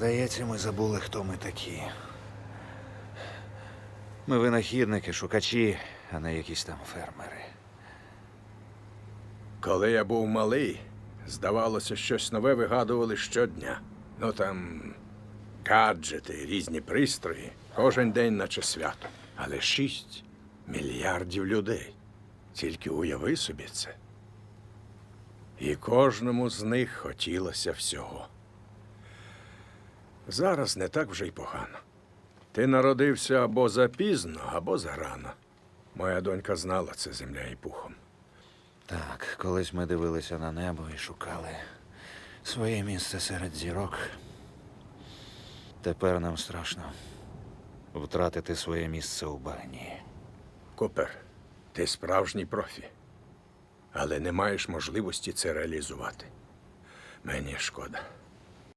Здається, ми забули, хто ми такі. Ми винахідники, шукачі, а не якісь там фермери. Коли я був малий, здавалося, щось нове вигадували щодня. Ну там гаджети, різні пристрої, кожен день, наче свято. Але шість мільярдів людей. Тільки уяви собі це. І кожному з них хотілося всього. Зараз не так вже й погано. Ти народився або запізно, або зарано. Моя донька знала це земля і пухом. Так, колись ми дивилися на небо і шукали своє місце серед зірок. Тепер нам страшно втратити своє місце у багні. Купер, ти справжній профі, але не маєш можливості це реалізувати. Мені шкода.